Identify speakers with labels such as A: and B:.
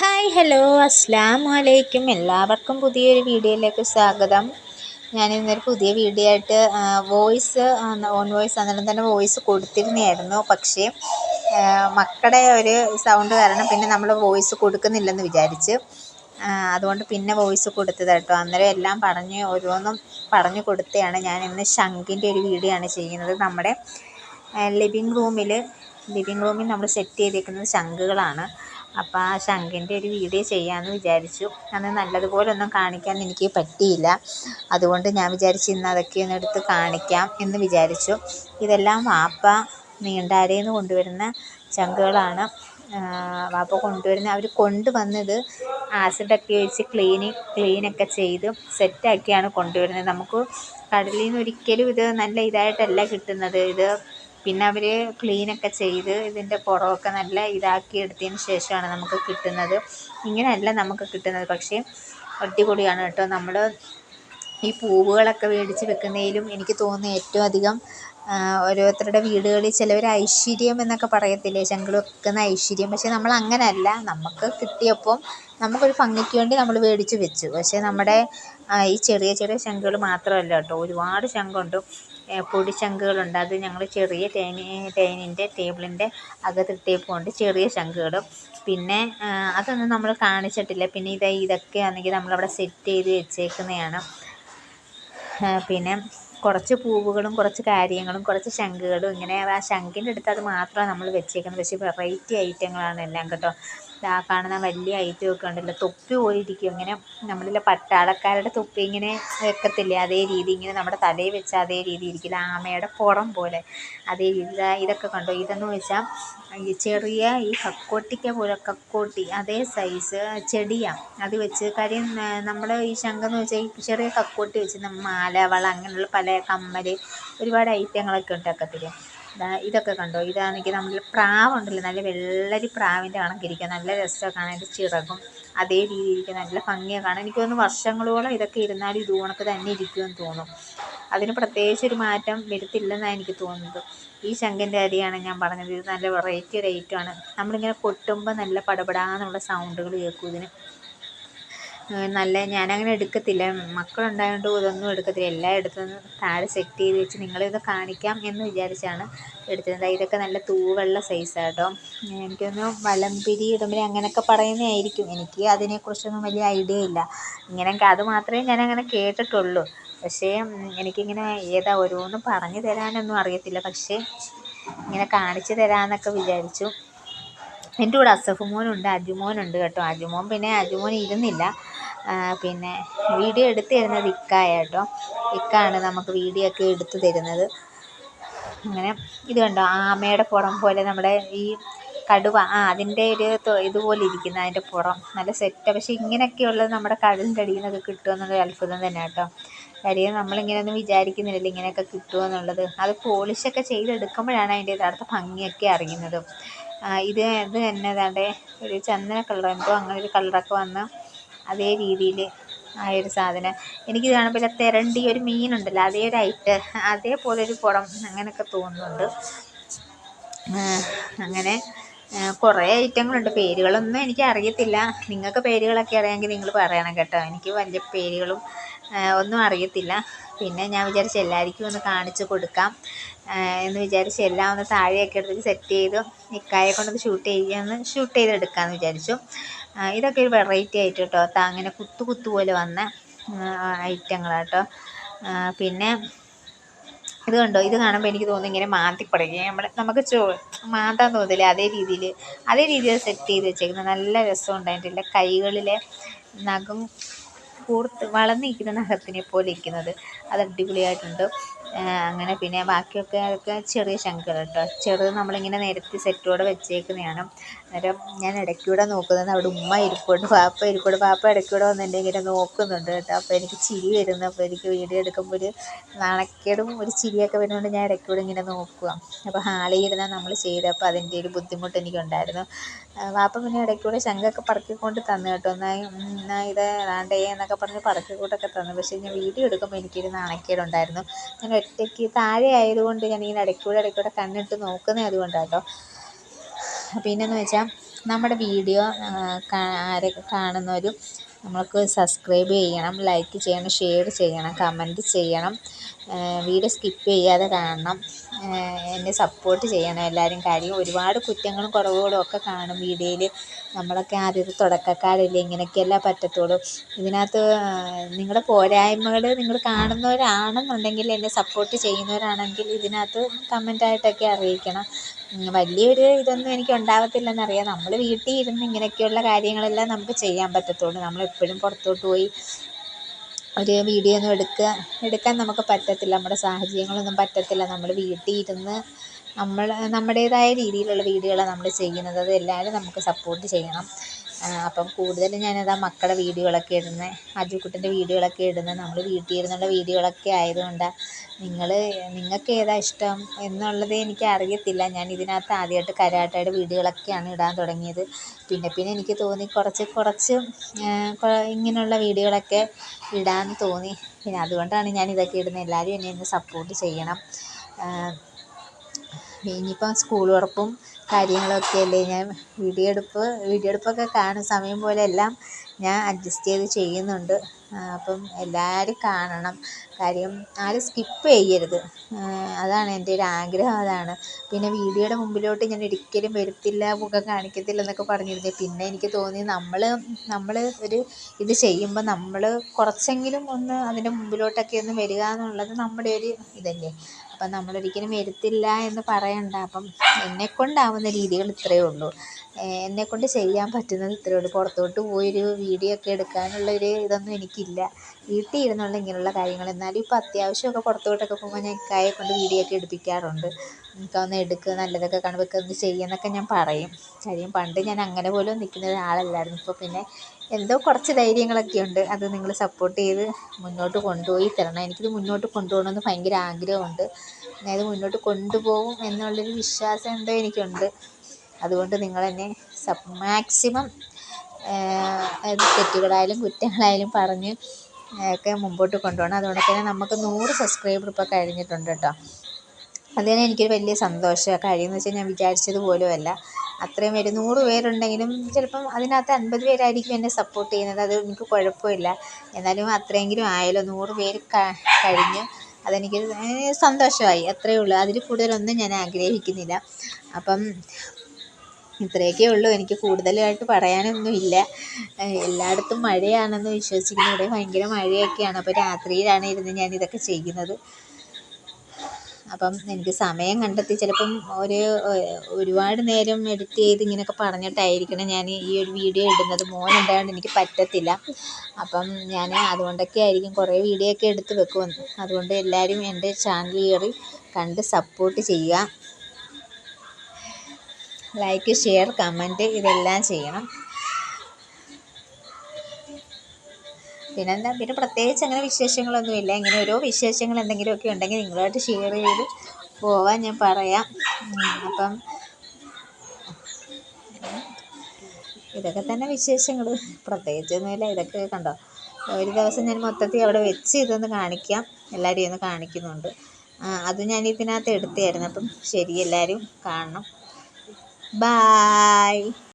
A: Hi hello അസ്സാം വലൈക്കും എല്ലാവർക്കും പുതിയൊരു വീഡിയോയിലേക്ക് സ്വാഗതം. ഞാൻ ഇന്നൊരു പുതിയ വീഡിയോ ആയിട്ട് വോയിസ് ഓൺ വോയിസ് അന്നേരം തന്നെ വോയിസ് കൊടുത്തിരുന്നതായിരുന്നു. പക്ഷേ മക്കളുടെ ഒരു സൗണ്ട് കാരണം പിന്നെ നമ്മൾ വോയിസ് കൊടുക്കുന്നില്ലെന്ന് വിചാരിച്ച് അതുകൊണ്ട് പിന്നെ വോയിസ് കൊടുത്തത് കേട്ടോ. അന്നേരം എല്ലാം പറഞ്ഞ് ഓരോന്നും പറഞ്ഞു കൊടുത്തതാണ്. ഞാൻ ഇന്ന് ശംഖിന്റെ ഒരു വീഡിയോ ആണ് ചെയ്യുന്നത്. നമ്മുടെ ലിവിങ് റൂമിൽ ലിവിങ് റൂമിൽ നമ്മൾ സെറ്റ് ചെയ്തിരിക്കുന്നത് ശംഖുകളാണ്. അപ്പോൾ ആ ശംഖിന്റെ ഒരു വീഡിയോ ചെയ്യാമെന്ന് വിചാരിച്ചു. അന്ന് നല്ലതുപോലെ ഒന്നും കാണിക്കാൻ എനിക്ക് പറ്റിയില്ല. അതുകൊണ്ട് ഞാൻ വിചാരിച്ചു ഇന്ന് അതൊക്കെ ഒന്ന് എടുത്ത് കാണിക്കാം എന്ന് വിചാരിച്ചു. ഇതെല്ലാം വാപ്പ നീണ്ടാരയിൽ നിന്ന് കൊണ്ടുവരുന്ന ചങ്കുകളാണ് വാപ്പ കൊണ്ടുവരുന്ന അവർ കൊണ്ടുവന്നത് ആസിഡൊക്കെ ഒഴിച്ച് ക്ലീനി ക്ലീനൊക്കെ ചെയ്ത് സെറ്റാക്കിയാണ് കൊണ്ടുവരുന്നത്. നമുക്ക് കടലിൽ നിന്ന് ഒരിക്കലും ഇത് നല്ല ഇതായിട്ടല്ല കിട്ടുന്നത്. ഇത് പിന്നെ അവർ ക്ലീനൊക്കെ ചെയ്ത് ഇതിന്റെ പുറമൊക്കെ നല്ല ഇതാക്കി എടുത്തതിന് ശേഷമാണ് നമുക്ക് കിട്ടുന്നത്. ഇങ്ങനെയല്ല നമുക്ക് കിട്ടുന്നത്. പക്ഷേ അടിപൊളിയാണ് കേട്ടോ. നമ്മൾ ഈ പൂവുകളൊക്കെ മേടിച്ച് വെക്കുന്നതിലും എനിക്ക് തോന്നുന്നു ഏറ്റവും അധികം ഓരോരുത്തരുടെ വീടുകളിൽ ചിലവർ ഐശ്വര്യം എന്നൊക്കെ പറയത്തില്ലേ? ശംഖ് വെക്കുന്ന ഐശ്വര്യം. പക്ഷേ നമ്മൾ അങ്ങനെയല്ല. നമുക്ക് കിട്ടിയപ്പോൾ നമുക്കൊരു ഭംഗിക്ക് വേണ്ടി നമ്മൾ മേടിച്ച് വെച്ചു. പക്ഷേ നമ്മുടെ ഈ ചെറിയ ചെറിയ ശംഖുകൾ മാത്രമല്ല കേട്ടോ. ഒരുപാട് ശംഖുണ്ട് പൊടി ശംഖുകളുണ്ട് അത് ഞങ്ങൾ ചെറിയ തേനി തേനിന്റെ ടേബിളിന്റെ അകത്തിട്ടേപ്പുണ്ട് ചെറിയ ശംഖുകളും പിന്നെ അതൊന്നും നമ്മൾ കാണിച്ചിട്ടില്ല. പിന്നെ ഇത് ഇതൊക്കെ ആണെങ്കിൽ നമ്മളവിടെ സെറ്റ് ചെയ്ത് വെച്ചേക്കുന്നതാണ്. പിന്നെ കുറച്ച് പൂവുകളും കുറച്ച് കാര്യങ്ങളും കുറച്ച് ശംഖുകളും ഇങ്ങനെ ആ ശംഖിന്റെ അടുത്ത് അത് മാത്രമാണ് നമ്മൾ വെച്ചേക്കുന്നത്. പക്ഷേ വെറൈറ്റി ഐറ്റങ്ങളാണ് എല്ലാം കേട്ടോ. ആ കാണുന്ന വലിയ ഐറ്റമൊക്കെ ഉണ്ടല്ലോ. തൊപ്പി പോലെ ഇരിക്കും. ഇങ്ങനെ നമ്മളിലെ പട്ടാളക്കാരുടെ തൊപ്പി ഇങ്ങനെ വെക്കത്തില്ലേ? അതേ രീതി ഇങ്ങനെ നമ്മുടെ തലയിൽ വെച്ച അതേ രീതി ഇരിക്കില്ല ആമയുടെ പുറം പോലെ. അതേ രീതി. ഇതൊക്കെ കണ്ടോ? ഇതെന്ന് വെച്ചാൽ ഈ ചെറിയ ഈ കക്കോട്ടിക്ക പോലെ കക്കോട്ടി. അതേ സൈസ് ചെടിയാണ് അത് വെച്ച് കാര്യം നമ്മൾ ഈ ശംഖെന്ന് വെച്ചാൽ ഈ ചെറിയ കക്കോട്ടി വെച്ച് മാല വള അങ്ങനെയുള്ള പല കമ്മൽ ഒരുപാട് ഐറ്റങ്ങളൊക്കെ ഉണ്ടാക്കത്തില്ലേ? ഇതൊക്കെ കണ്ടോ? ഇതാണെങ്കിൽ നമ്മൾ പ്രാവുണ്ടല്ലോ. നല്ല വെള്ളരി പ്രാവിന്റെ കണക്കിരിക്കുക നല്ല രസമാണ് കാണാൻ. ചിറകും. അതേ രീതിയിൽ നല്ല ഭംഗിയാണ് കാണാൻ. എനിക്ക് തോന്നുന്നു വർഷങ്ങളോളം ഇതൊക്കെ ഇരുന്നാലും ഇത് കണക്ക് തന്നെ ഇരിക്കുമെന്ന് തോന്നും. അതിന് പ്രത്യേകിച്ച് ഒരു മാറ്റം വരുത്തില്ലെന്നാണ് എനിക്ക് തോന്നുന്നത്. ഈ ശംഖിന്റെ അരിയാണ് ഞാൻ പറഞ്ഞത്. ഇത് നല്ല വെറൈറ്റി ഒരു ഐറ്റമാണ് നമ്മളിങ്ങനെ കൊട്ടുമ്പോൾ നല്ല പടപടാന്നുള്ള സൗണ്ടുകൾ കേൾക്കും ഇതിന്. നല്ല ഞാനങ്ങനെ എടുക്കത്തില്ല. മക്കളുണ്ടായതുകൊണ്ട് ഇതൊന്നും എടുക്കത്തില്ല. എല്ലാം എടുത്തൊന്ന് താഴെ സെറ്റ് ചെയ്ത് വെച്ച് നിങ്ങളിത് കാണിക്കാം എന്ന് വിചാരിച്ചാണ് എടുത്തത്. ഇതൊക്കെ നല്ല തൂവെള്ള സൈസാണ് കേട്ടോ എനിക്കൊന്ന് വലംപിരി ഇടുമ്പോൾ അങ്ങനെയൊക്കെ പറയുന്നതായിരിക്കും എനിക്ക് അതിനെക്കുറിച്ചൊന്നും വലിയ ഐഡിയ ഇല്ല. ഇങ്ങനെ അത് മാത്രമേ ഞാനങ്ങനെ കേട്ടിട്ടുള്ളൂ. പക്ഷേ എനിക്കിങ്ങനെ ഏതാ ഓരോന്നും പറഞ്ഞു തരാനൊന്നും അറിയത്തില്ല. പക്ഷേ ഇങ്ങനെ കാണിച്ചു തരാമെന്നൊക്കെ വിചാരിച്ചു. എന്റെ കൂടെ അസഫ് മോനുണ്ട് അജുമോനുണ്ട് കേട്ടോ. അജുമോൻ പിന്നെ അജുമോൻ ഇരുന്നില്ല. പിന്നെ വീഡിയോ എടുത്ത് തരുന്നത് ഇക്കായ കേട്ടോ. ഇക്കാണ് നമുക്ക് വീഡിയോ ഒക്കെ എടുത്തു തരുന്നത്. അങ്ങനെ ഇത് കണ്ടോ? ആമയുടെ പുറം പോലെ നമ്മുടെ ഈ കടുവ ആ അതിന്റെ ഒരു ഇതുപോലെ ഇരിക്കുന്ന അതിന്റെ പുറം. നല്ല സെറ്റ് പക്ഷേ ഇങ്ങനെയൊക്കെയുള്ളത് നമ്മുടെ കടലിന്റെ അടിയിൽ നിന്നൊക്കെ കിട്ടുമെന്നുള്ളൊരു അത്ഭുതം തന്നെ കേട്ടോ. കാര്യം നമ്മളിങ്ങനെയൊന്നും വിചാരിക്കുന്നില്ലല്ലോ ഇങ്ങനെയൊക്കെ കിട്ടുമെന്നുള്ളത് അത് പോളിഷൊക്കെ ചെയ്തെടുക്കുമ്പോഴാണ് അതിന്റെ യഥാർത്ഥ ഭംഗിയൊക്കെ അറിയുന്നത്. ഇത് ഇത് തന്നെ ഏതാണ്ട് ഒരു ചന്ദന കളർ എന്തോ അങ്ങനെ ഒരു കളറൊക്കെ വന്ന. അതേ രീതിയിൽ ആയൊരു സാധനം. എനിക്കിത് കാണുമ്പോൾ ഇല്ല തിരണ്ടി ഒരു മീനുണ്ടല്ലോ അതേ ഒരു ഐറ്റ് അതേപോലെ ഒരു കുടം അങ്ങനെയൊക്കെ തോന്നുന്നുണ്ട്. അങ്ങനെ കുറേ ഐറ്റങ്ങളുണ്ട്. പേരുകളൊന്നും എനിക്ക് അറിയത്തില്ല നിങ്ങൾക്ക് പേരുകളൊക്കെ അറിയാമെങ്കിൽ നിങ്ങൾ പറയണം കേട്ടോ. എനിക്ക് വലിയ പേരുകളും ഒന്നും അറിയത്തില്ല. പിന്നെ ഞാൻ വിചാരിച്ചു എല്ലാവർക്കും ഒന്ന് കാണിച്ചു കൊടുക്കാം. എന്ന് വിചാരിച്ച് എല്ലാം ഒന്ന് താഴെയൊക്കെ എടുത്തിട്ട് സെറ്റ് ചെയ്ത്. ഇക്കായെ കൊണ്ടൊന്ന് ഷൂട്ട് ചെയ്യാമെന്ന് ഷൂട്ട് ചെയ്തെടുക്കാമെന്ന് വിചാരിച്ചു. ഇതൊക്കെ ഒരു വെറൈറ്റി ആയിട്ട് കേട്ടോ. അങ്ങനെ കുത്തു കുത്തു പോലെ വന്ന ഐറ്റങ്ങളാണ് കേട്ടോ പിന്നെ ഇത് കണ്ടോ? ഇത് കാണുമ്പോൾ എനിക്ക് തോന്നുന്നു ഇങ്ങനെ മാന്തിപ്പടയ്ക്കുക നമ്മൾ നമുക്ക് ചോ മാന്താൻ തോന്നില്ലേ അതേ രീതിയിൽ അതേ രീതിയിൽ സെറ്റ് ചെയ്ത് വെച്ചേക്കുന്നത് നല്ല രസം ഉണ്ടായിട്ടില്ല. കൈകളിലെ നഖം കൂർത്ത് വളർന്നിരിക്കുന്ന നഖത്തിനെ പോലെ ഇരിക്കുന്നത്. അത് അടിപൊളിയായിട്ടുണ്ട്. അങ്ങനെ പിന്നെ ബാക്കിയൊക്കെ അതൊക്കെ ചെറിയ ശംഖുകൾ കേട്ടോ ചെറുത് നമ്മളിങ്ങനെ നിരത്തി സെറ്റോടെ വെച്ചേക്കുന്നതാണ്. അന്നേരം ഞാൻ ഇടയ്ക്കൂടെ നോക്കുന്നത് അവിടെ ഉമ്മ ഇരിപ്പുണ്ട്. പാപ്പ ഇരിപ്പുണ്ട്. പാപ്പ ഇടയ്ക്കൂടെ വന്ന് എന്നെ ഇങ്ങനെ നോക്കുന്നുണ്ട് കേട്ടോ. അപ്പോൾ എനിക്ക് ചിരി വരുന്നു. അപ്പോൾ എനിക്ക് വീഡിയോ എടുക്കുമ്പോൾ ഒരു നാണക്കേടും ഒരു ചിരിയൊക്കെ വരുന്നതുകൊണ്ട് ഞാൻ ഇടയ്ക്കൂടെ ഇങ്ങനെ നോക്കുക അപ്പോൾ ഹാളിൽ ഇരുന്നാൽ നമ്മൾ ചെയ്തപ്പോൾ അതിന്റെ ഒരു ബുദ്ധിമുട്ട് എനിക്കുണ്ടായിരുന്നു. വാപ്പ പിന്നെ ഇടയ്ക്കൂടെ ശംഖൊക്കെ പറക്കിക്കൊണ്ട് തന്നു കേട്ടോ. എന്നാൽ ഇത് വേണ്ടേ? എന്നൊക്കെ പറഞ്ഞ് പറക്കിക്കൂട്ടൊക്കെ തന്നു. പക്ഷേ ഞാൻ വീഡിയോ എടുക്കുമ്പോൾ എനിക്കൊരു നാണക്കേടുണ്ടായിരുന്നു. ഞാൻ ഒറ്റയ്ക്ക് താഴെ ആയതുകൊണ്ട് ഞാൻ ഇങ്ങനെ ഇടയ്ക്കൂടെ ഇടയ്ക്കൂടെ കണ്ണിട്ട് നോക്കുന്നത് അതുകൊണ്ടാണ് കേട്ടോ പിന്നെന്ന് വെച്ചാൽ നമ്മുടെ വീഡിയോ ആരൊക്കെ കാണുന്നവരും നമ്മൾക്ക് സബ്സ്ക്രൈബ് ചെയ്യണം ലൈക്ക് ചെയ്യണം ഷെയർ ചെയ്യണം കമന്റ് ചെയ്യണം. വീഡിയോ സ്കിപ്പ് ചെയ്യാതെ കാണണം. എന്നെ സപ്പോർട്ട് ചെയ്യണം എല്ലാവരും കാര്യം. ഒരുപാട് കുറ്റങ്ങളും കുറവുകളും ഒക്കെ കാണും വീഡിയോയിൽ നമ്മളൊക്കെ ആദ്യത്തെ തുടക്കക്കാരല്ലേ ഇങ്ങനെയൊക്കെയല്ല പറ്റത്തുള്ളൂ. ഇതിനകത്ത് നിങ്ങളുടെ പോരായ്മകൾ നിങ്ങൾ കാണുന്നവരാണെന്നുണ്ടെങ്കിൽ എന്നെ സപ്പോർട്ട് ചെയ്യുന്നവരാണെങ്കിൽ ഇതിനകത്ത് കമന്റായിട്ടൊക്കെ അറിയിക്കണം. വലിയൊരു ഇതൊന്നും എനിക്ക് ഉണ്ടാവത്തില്ലെന്നറിയാം നമ്മൾ വീട്ടിൽ ഇരുന്ന് ഇങ്ങനെയൊക്കെയുള്ള കാര്യങ്ങളെല്ലാം നമുക്ക് ചെയ്യാൻ പറ്റത്തുള്ളൂ. നമ്മളെപ്പോഴും പുറത്തോട്ട് പോയി ഒരു വീഡിയോ ഒന്നും എടുക്കുക എടുക്കാൻ നമുക്ക് പറ്റത്തില്ല. നമ്മുടെ സാഹചര്യങ്ങളൊന്നും പറ്റത്തില്ല. നമ്മൾ വീട്ടിൽ ഇരുന്ന് നമ്മൾ നമ്മുടേതായ രീതിയിലുള്ള വീഡിയോകളാണ് നമ്മൾ ചെയ്യുന്നത്. അത് എല്ലാവരും നമുക്ക് സപ്പോർട്ട് ചെയ്യണം. അപ്പം കൂടുതലും ഞാനതാ മക്കളുടെ വീഡിയോകളൊക്കെ ഇടുന്നത് അജുക്കുട്ടന്റെ വീഡിയോകളൊക്കെ ഇടുന്നത് നമ്മൾ വീട്ടിൽ ഇരുന്നുള്ള വീഡിയോകളൊക്കെ ആയതുകൊണ്ടാണ് നിങ്ങൾ നിങ്ങൾക്ക് ഏതാണ് ഇഷ്ടം എന്നുള്ളത് എനിക്ക് അറിയത്തില്ല. ഞാൻ ഇതിനകത്ത് ആദ്യമായിട്ട് കരാട്ടയുടെ വീഡിയോകളൊക്കെയാണ് ഇടാൻ തുടങ്ങിയത്. പിന്നെ പിന്നെ എനിക്ക് തോന്നി കുറച്ച് കുറച്ച് ഇങ്ങനെയുള്ള വീഡിയോകളൊക്കെ ഇടാൻ തോന്നി. പിന്നെ അതുകൊണ്ടാണ് ഞാൻ ഇതൊക്കെ ഇടുന്നത് എല്ലാവരും എന്നെ ഒന്ന് സപ്പോർട്ട് ചെയ്യണം. ഇനിയിപ്പം സ്കൂൾ തുറപ്പും കാര്യങ്ങളൊക്കെ അല്ലേ ഞാൻ വീഡിയോ എടുപ്പ് വീഡിയോ എടുപ്പൊക്കെ കാണും. സമയം പോലെ എല്ലാം ഞാൻ അഡ്ജസ്റ്റ് ചെയ്ത് ചെയ്യുന്നുണ്ട്. അപ്പം എല്ലാവരും കാണണം. കാര്യം ആരും സ്കിപ്പ് ചെയ്യരുത്. അതാണ് എന്റെ ഒരു ആഗ്രഹം അതാണ്. പിന്നെ വീഡിയോയുടെ മുമ്പിലോട്ട് ഞാൻ ഒരിക്കലും വരത്തില്ല മുഖം കാണിക്കത്തില്ല എന്നൊക്കെ പറഞ്ഞിരുന്നു. പിന്നെ എനിക്ക് തോന്നി നമ്മൾ നമ്മൾ ഒരു ഇത് ചെയ്യുമ്പോൾ നമ്മൾ കുറച്ചെങ്കിലും ഒന്ന് അതിന്റെ മുമ്പിലോട്ടൊക്കെ ഒന്ന് വരിക എന്നുള്ളത് നമ്മുടെ ഒരു ഇതല്ലേ. അപ്പം നമ്മളൊരിക്കലും വരത്തില്ല എന്ന് പറയണ്ട. അപ്പം എന്നെക്കൊണ്ടാവുന്ന രീതികൾ ഇത്രയേ ഉള്ളൂ. എന്നെക്കൊണ്ട് ചെയ്യാൻ പറ്റുന്നത് ഇത്രയേ ഉള്ളൂ. പുറത്തോട്ട് പോയൊരു വീഡിയോ ഒക്കെ എടുക്കാനുള്ള ഒരു ഇതൊന്നും എനിക്കില്ല വീട്ടിൽ ഇരുന്നുള്ള ഇങ്ങനെയുള്ള കാര്യങ്ങൾ. എന്നാലും ഇപ്പോൾ അത്യാവശ്യമൊക്കെ പുറത്തോട്ടൊക്കെ പോകുമ്പോൾ ഞാൻ ഇക്കായെ കൊണ്ട് വീഡിയോ ഒക്കെ എടുപ്പിക്കാറുണ്ട്. ഇക്ക ഒന്ന് എടുക്കുക നല്ലതൊക്കെ കാണുമ്പോൾ ഇക്ക ഒന്ന് ചെയ്യുമെന്നൊക്കെ ഞാൻ പറയും. കാര്യം പണ്ട് ഞാൻ അങ്ങനെ പോലും നിൽക്കുന്ന ഒരാളല്ലായിരുന്നു. ഇപ്പോൾ പിന്നെ എന്തോ കുറച്ച് ധൈര്യങ്ങളൊക്കെ ഉണ്ട്. അത് നിങ്ങൾ സപ്പോർട്ട് ചെയ്ത് മുന്നോട്ട് കൊണ്ടുപോയി തരണം. എനിക്കിത് മുന്നോട്ട് കൊണ്ടുപോകണമെന്ന് ഭയങ്കര ആഗ്രഹമുണ്ട്. അതായത് മുന്നോട്ട് കൊണ്ടുപോകും എന്നുള്ളൊരു വിശ്വാസം എന്തോ എനിക്കുണ്ട്. അതുകൊണ്ട് നിങ്ങളെന്നെ സബ് മാക്സിമം തെറ്റുകളായാലും കുറ്റങ്ങളായാലും പറഞ്ഞ് ഒക്കെ മുമ്പോട്ട് കൊണ്ടുപോകണം. തന്നെ നമുക്ക് നൂറ് സബ്സ്ക്രൈബർ ഇപ്പോൾ കഴിഞ്ഞിട്ടുണ്ട് കേട്ടോ. അതിന് എനിക്കൊരു വലിയ സന്തോഷമാണ് കഴിയുമെന്ന് വെച്ചാൽ ഞാൻ വിചാരിച്ചത് പോലുമല്ല അത്രയും പേര് നൂറ് പേരുണ്ടെങ്കിലും ചിലപ്പം അതിനകത്ത് അൻപത് പേരായിരിക്കും എന്നെ സപ്പോർട്ട് ചെയ്യുന്നത്. അത് എനിക്ക് കുഴപ്പമില്ല. എന്നാലും അത്രയെങ്കിലും ആയല്ലോ. നൂറ് പേര് കഴിഞ്ഞ്. അതെനിക്ക് സന്തോഷമായി. അത്രയേ ഉള്ളൂ. അതിൽ കൂടുതലൊന്നും ഞാൻ ആഗ്രഹിക്കുന്നില്ല. അപ്പം ഇത്രയൊക്കെ ഉള്ളൂ. എനിക്ക് കൂടുതലായിട്ട് പറയാനൊന്നും ഇല്ല. എല്ലായിടത്തും മഴയാണെന്ന് വിശ്വസിക്കുന്നു. ഇവിടെ ഭയങ്കര മഴയൊക്കെയാണ്. അപ്പോൾ രാത്രിയിലാണ് ഇരുന്ന് ഞാൻ ഇതൊക്കെ ചെയ്യുന്നത്. അപ്പം എനിക്ക് സമയം കണ്ടെത്തി. ചിലപ്പം ഒരു ഒരുപാട് നേരം എഡിറ്റ് ചെയ്ത് ഇങ്ങനെയൊക്കെ പറഞ്ഞിട്ടായിരിക്കണം ഞാൻ ഈ ഒരു വീഡിയോ ഇടുന്നത്. മോൻ ഉണ്ടായതുകൊണ്ട് എനിക്ക് പറ്റത്തില്ല. അപ്പം ഞാൻ അതുകൊണ്ടൊക്കെ ആയിരിക്കും കുറേ വീഡിയോ ഒക്കെ എടുത്ത് വെക്കും. അതുകൊണ്ട് എല്ലാവരും എന്റെ ചാനൽ കയറി കണ്ട് സപ്പോർട്ട് ചെയ്യുക. ലൈക്ക് ഷെയർ കമന്റ് ഇതെല്ലാം ചെയ്യണം. പിന്നെന്താ? പിന്നെ പ്രത്യേകിച്ച് അങ്ങനെ വിശേഷങ്ങളൊന്നുമില്ല ഇങ്ങനെ ഓരോ വിശേഷങ്ങൾ എന്തെങ്കിലുമൊക്കെ ഉണ്ടെങ്കിൽ നിങ്ങളുമായിട്ട് ഷെയർ ചെയ്ത് പോവാൻ ഞാൻ പറയാം. അപ്പം ഇതൊക്കെ തന്നെ വിശേഷങ്ങൾ പ്രത്യേകിച്ചൊന്നുമില്ല. ഇതൊക്കെ കണ്ടോ? ഒരു ദിവസം ഞാൻ മൊത്തത്തിൽ അവിടെ വെച്ച് ഇതൊന്ന് കാണിക്കാം. എല്ലാവരെയും ഒന്ന് കാണിക്കുന്നുണ്ട്. അത് ഞാൻ ഇതിനകത്ത് എടുത്തായിരുന്നു അപ്പം ശരി എല്ലാവരും കാണണം. Bye.